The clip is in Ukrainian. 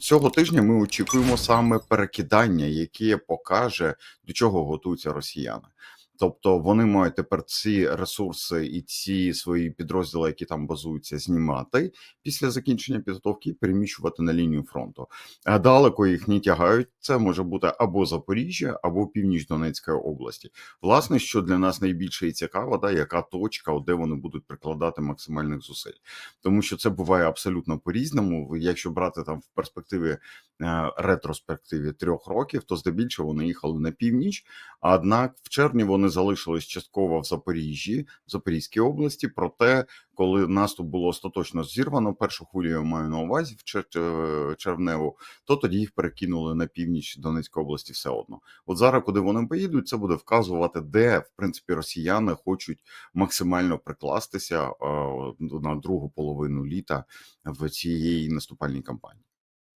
Цього тижня ми очікуємо саме перекидання, яке покаже, до чого готуються росіяни. Тобто вони мають тепер ці ресурси і ці свої підрозділи, які там базуються, знімати після закінчення підготовки і переміщувати на лінію фронту. А далеко їх не тягають. Це може бути або Запоріжжя, або північ Донецької області. Власне, що для нас найбільше і цікаво, да, яка точка, де вони будуть прикладати максимальних зусиль, тому що це буває абсолютно по-різному. Якщо брати там в перспективі е, ретроспективі трьох років, то здебільшого вони їхали на північ. Однак в червні вони залишились частково в Запоріжжі, в Запорізькій області. Проте, коли наступ було остаточно зірвано, першу хвилю я маю на увазі в е, червневу, то тоді їх перекинули на північ Донецької області все одно. От зараз, куди вони поїдуть, це буде вказувати, де в принципі росіяни хочуть максимально прикластися на другу половину літа в цієї наступальній кампанії.